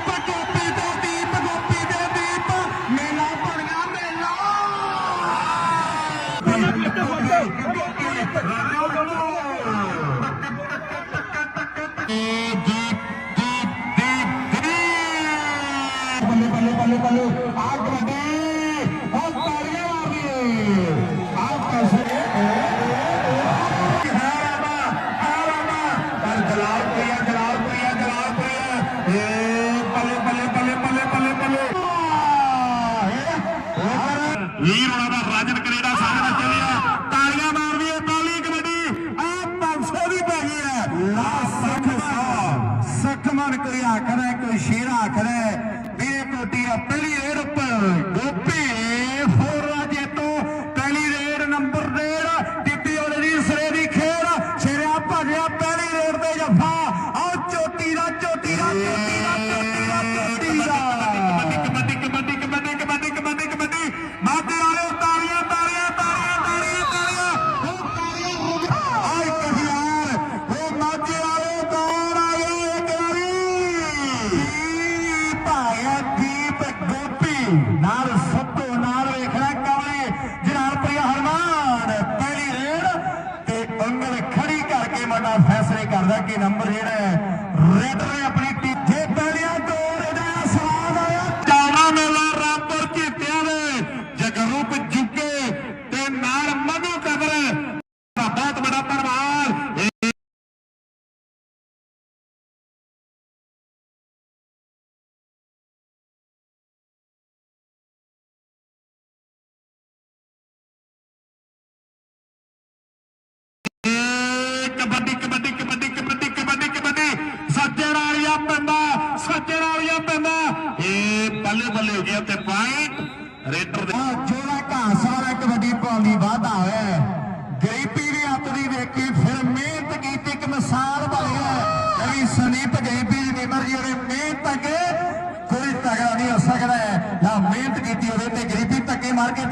ਦੀਪ ਗੋਪੀ ਤੋਂ ਦੀਪ ਗੋਪੀ ਦੇ ਦੀਪ ਮੇਲਾ ਬਣ ਗਿਆ ਮੇਲਾ ਬੱਲੇ ਬੱਲੇ ਬੱਲੇ ਬੱਲੇ ਆ ਕਬੱਡੀ ਰਾਜਨ ਕੈਨੇਡਾ ਸਾਡੇ ਨਾਲ ਚੱਲਿਆ। ਤਾਲੀਆਂ ਮਾਰਦੀ ਹੈ ਤਾਲੀ ਕਬੱਡੀ। ਆ 500 ਦੀ ਪੈ ਗਈ ਹੈ। ਲਾ ਸੱਖ ਸੱਖ ਮਨ ਕੋਈ ਆਖਦਾ ਕੋਈ ਸ਼ੇਰ ਆਖਦਾ ਵੀ ਇਹ ਕੋਟੀ ਆ ਪਹਿਲੀ ਰੇਡ ਉੱਪਰ ਭਾਇਆ ਗੋਪੀ। ਨਾਲ ਸੱਤੋ ਨਾਲ ਵੇਖਣਾ ਕਵਲੇ ਜਨਾਲ ਪ੍ਰਿਆ ਹਰਮਾਨ। ਪਹਿਲੀ ਰੇਡ ਤੇ ਉਂਗਲ ਖੜੀ ਕਰਕੇ ਵੱਡਾ ਫੈਸਲੇ ਕਰਦਾ ਕਿ ਨੰਬਰ ਜਿਹੜਾ ਹੈ, ਰੈਡ ਨੇ ਆਪਣੀ ਤੀਜੇ ਸੱਜਣ ਵਾਲੀਆ ਪੈਂਦਾ। ਇਹ ਬੱਲੇ ਬੱਲੇ ਹੋ ਗਿਆ ਤੇ ਪੁਆਇੰਟ ਰੇਡਰ ਦੇ। ਆ ਘਾਸ ਵਾਲਾ ਕਬੱਡੀ ਪਾਉਂਦੀ ਵਾਧਾ ਹੋਇਆ ਗਰੀਬੀ ਦੀ ਅੱਤ ਦੀ ਵੇਖੀ, ਫਿਰ ਮਿਹਨਤ ਕੀਤੀ ਇੱਕ ਮਿਸਾਲ ਬਣ ਗਿਆ ਇਹ ਵੀ ਸੰਦੀਪ ਗਰੀਬੀ ਦੀ ਨਿਮਰ ਜੀ ਉਹਨੇ ਮਿਹਨਤ ਅੱਗੇ ਕੋਈ ਤਗੜਾ ਨਹੀਂ ਹੋ ਸਕਦਾ ਹੈ। ਨਾ ਮਿਹਨਤ ਕੀਤੀ, ਉਹਦੇ ਤੇ ਗਰੀਬੀ ਧੱਕੇ ਮਾਰ ਕੇ